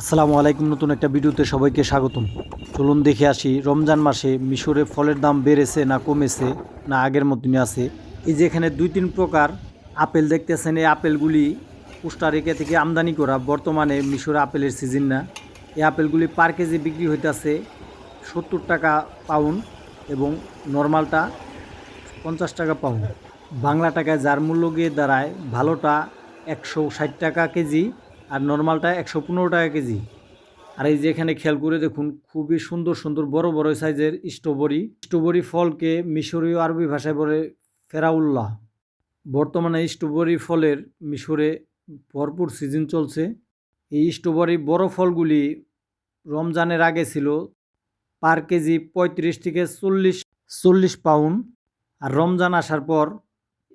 আসসালামু আলাইকুম, নতুন একটা ভিডিওতে সবাইকে স্বাগতম। চলুন দেখে আসি, রমজান মাসে মিশরে ফলের দাম বেড়েছে না কমেছে, না আগের মতনই আছে। এই যে এখানে দুই তিন প্রকার আপেল দেখতেছেন, এই আপেলগুলি কোস্টারিকা থেকে আমদানি করা। বর্তমানে মিশরে আপেলের সিজন না। এই আপেলগুলি পার কেজি বিক্রি হইতেছে সত্তর টাকা পাউন্ড এবং নর্মালটা পঞ্চাশ টাকা পাউন্ড বাংলা টাকায় যার মূল্য গিয়ে দাঁড়ায় ভালোটা একশো ষাট টাকা কেজি। আর নর্মালটা একশো পনেরো টাকা কেজি। আর এই যে এখানে খেয়াল করে দেখুন, খুবই সুন্দর সুন্দর, বড় বড় সাইজের স্ট্রবেরি। স্ট্রবেরি ফলকে মিশরীয় আরবি ভাষায় বলে ফেরাউল্লাহ। বর্তমানে স্ট্রবেরি ফলের মিশরে ভরপুর সিজন চলছে। এই স্ট্রবেরি বড় ফলগুলি রমজানের আগে ছিল পার কেজি পঁয়ত্রিশ থেকে চল্লিশ চল্লিশ পাউন্ড। আর রমজান আসার পর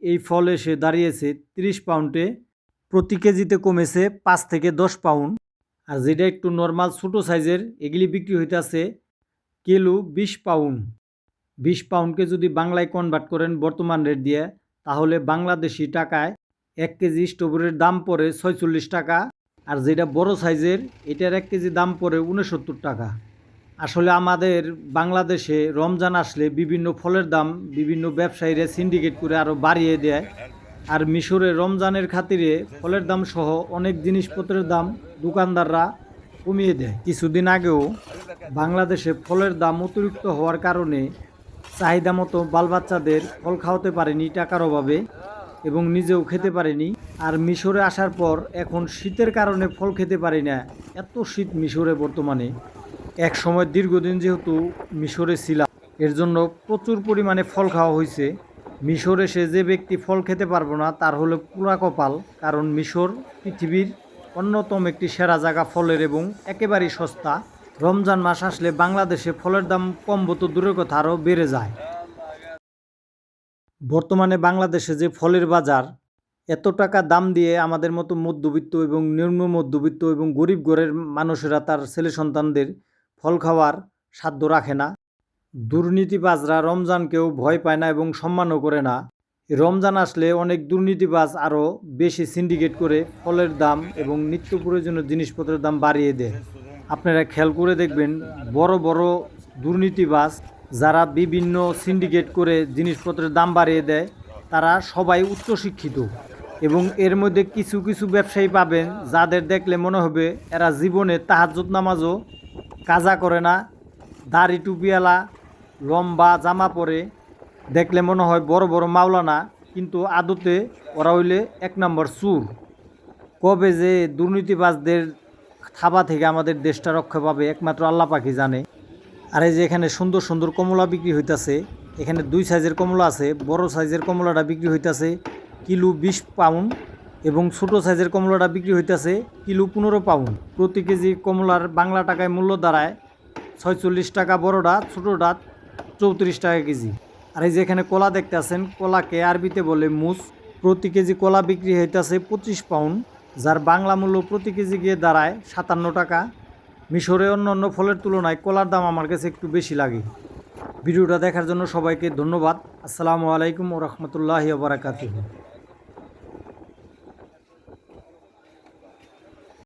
এই ফল এসে দাঁড়িয়েছে তিরিশ পাউন্ডে। প্রতি কেজিতে কমেছে পাঁচ থেকে দশ পাউন্ড। আর যেটা একটু নর্মাল ছোটো সাইজের এগুলি বিক্রি হইতেছে কিলো বিশ পাউন্ড। বিশ পাউন্ডকে যদি বাংলায় কনভার্ট করেন বর্তমান রেট দিয়ে, তাহলে বাংলাদেশি টাকায় এক কেজি স্ট্রবেরির দাম পড়ে ছয়চল্লিশ টাকা। আর যেটা বড় সাইজের এটার এক কেজি দাম পড়ে উনসত্তর টাকা। আসলে আমাদের বাংলাদেশে রমজান আসলে বিভিন্ন ফলের দাম বিভিন্ন ব্যবসায়ীরা সিন্ডিকেট করে আরও বাড়িয়ে দেয়। আর মিশরে রমজানের খাতিরে ফলের দাম সহ অনেক জিনিসপত্রের দাম দোকানদাররা কমিয়ে দেয়। কিছুদিন আগেও বাংলাদেশে ফলের দাম অতিরিক্ত হওয়ার কারণে চাহিদা মতো বাল বাচ্চাদের ফল খাওয়াতে পারেনি টাকার অভাবে এবং নিজেও খেতে পারেনি। আর মিশরে আসার পর এখন শীতের কারণে ফল খেতে পারি না। এত শীত মিশরে বর্তমানে। এক সময় দীর্ঘদিন যেহেতু মিশরে ছিলাম, এর জন্য প্রচুর পরিমাণে ফল খাওয়া হয়েছে। মিশরে সে যে ব্যক্তি ফল খেতে পারব না, তার হলো পুরা কপাল, কারণ মিশর পৃথিবীর অন্যতম একটি সেরা জায়গা ফলের এবং একেবারেই সস্তা। রমজান মাস আসলে বাংলাদেশে ফলের দাম কমবো তো দূরের কথা, আরও বেড়ে যায়। বর্তমানে বাংলাদেশে যে ফলের বাজার, এত টাকা দাম দিয়ে আমাদের মতো মধ্যবিত্ত এবং নিম্ন মধ্যবিত্ত এবং গরিব ঘরের মানুষেরা তার ছেলে সন্তানদের ফল খাওয়ার সাধ্য রাখে না। দুর্নীতিবাজরা রমজানকেও ভয় পায় না এবং সম্মানও করে না। রমজান আসলে অনেক দুর্নীতিবাজ আরও বেশি সিন্ডিকেট করে ফলের দাম এবং নিত্য প্রয়োজনীয় জিনিসপত্রের দাম বাড়িয়ে দেয়। আপনারা খেয়াল করে দেখবেন, বড় বড় দুর্নীতিবাজ যারা বিভিন্ন সিন্ডিকেট করে জিনিসপত্রের দাম বাড়িয়ে দেয়, তারা সবাই উচ্চশিক্ষিত এবং এর মধ্যে কিছু কিছু ব্যবসায়ী পাবেন যাদের দেখলে মনে হবে এরা জীবনে তাহাজ্জুদ নামাজও কাজা করে না, দাড়ি টুপিওয়ালা লম্বা জামা পরে দেখলে মনে হয় বড় বড় মাওলানা, কিন্তু আদতে ওরা হইলে এক নম্বর চুর। কবে যে দুর্নীতিবাজদের থাবা থেকে আমাদের দেশটা রক্ষা পাবে, একমাত্র আল্লাহ পাখি জানে। আর এই যে এখানে সুন্দর সুন্দর কমলা বিক্রি হইতাছে, এখানে দুই সাইজের কমলা আছে, বড় সাইজের কমলাটা বিক্রি হইতাছে কিলো বিশ পাউন্ড এবং ছোট সাইজের কমলাটা বিক্রি হইতাছে কিলো পনেরো পাউন্ড। প্রতি কেজি কমলার বাংলা টাকায় মূল্য দাঁড়ায় ছয়চল্লিশ টাকা বড়টা ছোটোটা চৌত্রিশ টাকা কেজি। আর এই যে এখানে কলা দেখতে আছেন, কলাকে আরবিতে বলে মুস। প্রতি কেজি কলা বিক্রি হইতাছে পঁচিশ পাউন্ড, যার বাংলা মূল্য প্রতি কেজি গিয়ে দাঁড়ায় সাতান্ন টাকা। মিশরে অন্য অন্য ফলের তুলনায় কলার দাম আমার কাছে একটু বেশি লাগে। ভিডিওটা দেখার জন্য সবাইকে ধন্যবাদ। আসসালামু আলাইকুম ও রহমতুল্লাহ বারাকাতুহ।